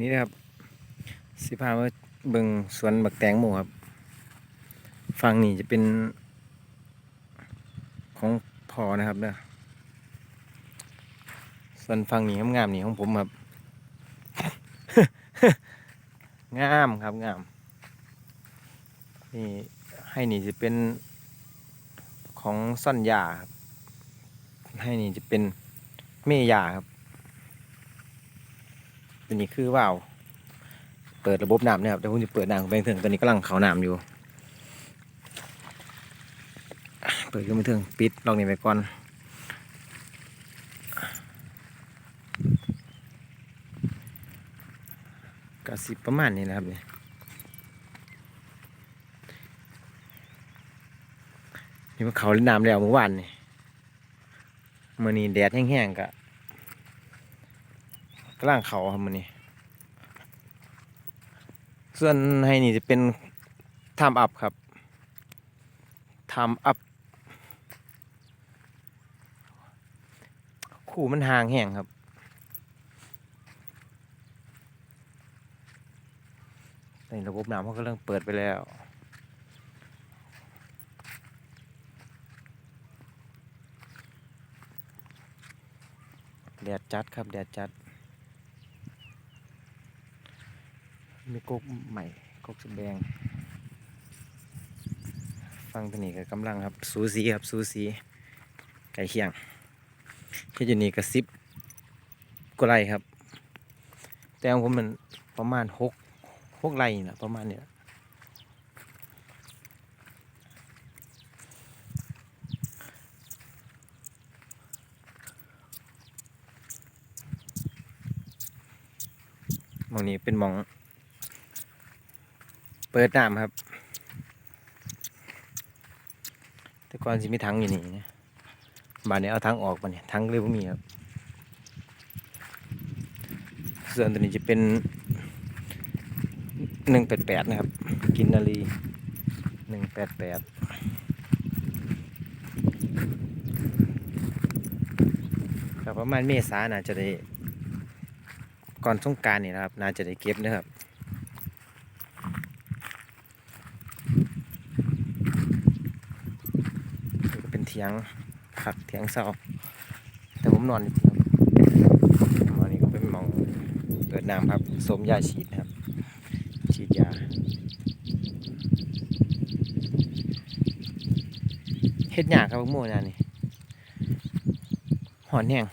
นี่นะครับ สิพามาเบิ่งสวนบักแตงโมครับฝั่งนี้จะเป็น ของพอนะครับเด้อส่วนฝั่งนี้งามๆนี่ของผมครับ งามครับงาม นี่ให้นี่จะเป็นของซ่อนยาครับให้นี่จะเป็นเมยาครับ ตัวนี้คือว่าวเปิดระบบน้ำนะครับเดี๋ยวผมจะเปิดน้ำของแบงค์เถิงตอนนี้กำลังเขาน้ำอยู่ เปิดขึ้นมาเถิงปิดลองนี่ไปก่อนกสิประมาณนี้นะครับเนี่ยนี่มันเขาเล่นน้ำแล้วเมื่อวานนี่มื่อนี้แดดแห้งๆกะ กำลังเขาครับมื่อนี้ส่วนให้นี่จะเป็นทำอัพครับทำอัพคู่มันห่างแห้งครับ ในระบบน้ำเขาก็เริ่มเปิดไปแล้วแดดจัดครับแดดจัด มีกกใหม่กกสแดง ฟังตัวนี้ก็กำลังครับ สูสีครับ สูสี ไก่เคียงแค่อยู่นี่ก็สิบกว่าไรครับ แต่ของผมมันประมาณหกหกไรนะประมาณเนี้ยมองนี้เป็นมอง ปิดน้ำครับ แต่ก่อนสิมีถังอยู่นี่นะบานนี้เอาถังออกมาเนี่ยถังเลยบ่มีครับ ส่วนตัวนี้จะเป็นหนึ่งแปดแปดนะครับ กินนารีหนึ่งแปดแปดครับประมาณเมษาน่าจะได้ ก่อนสงการนี่นะครับ น่าจะได้เก็บนะครับ นี่ก็เป็นเถียงผักเถียงเสาแต่ผมนอนอยู่ครับนอนนี่ก็เป็นมองเปิดน้ำครับสมยาฉีดนะครับ ฉีดยาเฮ็ดหยากครับพวกโม่เนี่ยนี่หอนแห้ง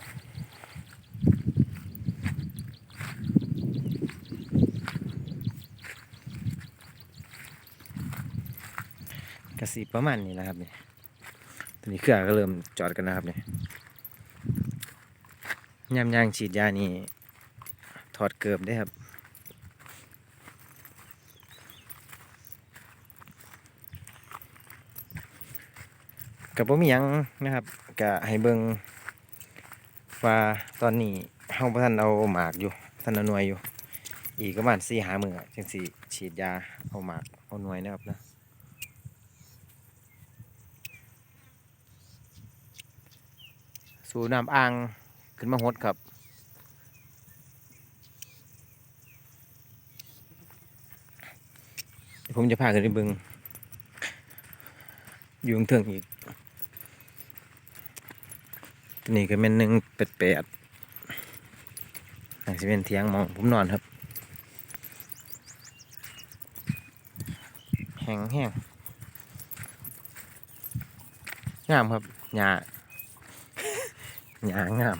กระสีประมาณนี้นะครับเนี่ย ตอนนี้เครื่องก็เริ่มจอดกันนะครับเนี่ยยามยางฉีดยานี่ถอดเกือบได้ครับกับผมมีหยังนะครับกะให้เบิงว่าตอนนี้เฮาบ่ทันเอาหมากอยู่ท่านเอาหน่วยอยู่ อีกประมาณ4-5มื้อจังสิฉีดยาเอาหมากเอาหน่วยนะครับนะ สู่น้ำอ่างขึ้นมาหดครับผมจะพาขึ้นไปบึงอยู่ข้างเทิงอีกนี้ก็เป็นหนึ่งแปดแปดอาจจะเป็นเทียงมองผมนอนครับ แห้งแห้งงามครับหญ้า หญ้างาม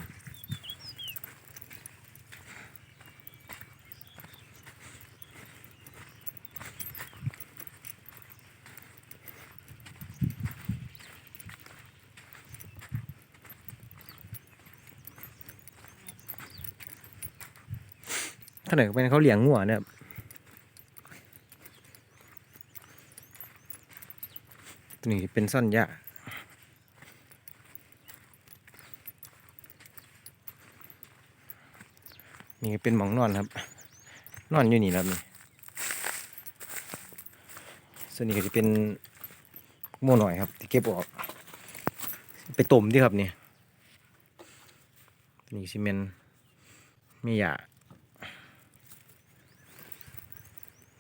ถ้าไหนก็เป็นเขาเลี้ยงงัวเนี่ยตัวนี้เป็นซ่อนหญ้า นี่เป็นหมองนอนครับ นอนอยู่นี่แล้วนี่ส่วนนี้ก็จะเป็นโม่หน่อยครับที่เก็บออก ไปต้มดิครับนี่นี่ซีเมนต์ไม่หยา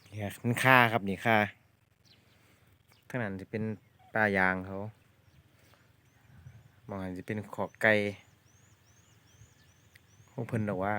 นี่ครับมันค่าครับนี่ค่าข้างนั้นจะเป็นปลายางเขามองหันจะเป็นขอกไก่ของเพิ่นดอว่า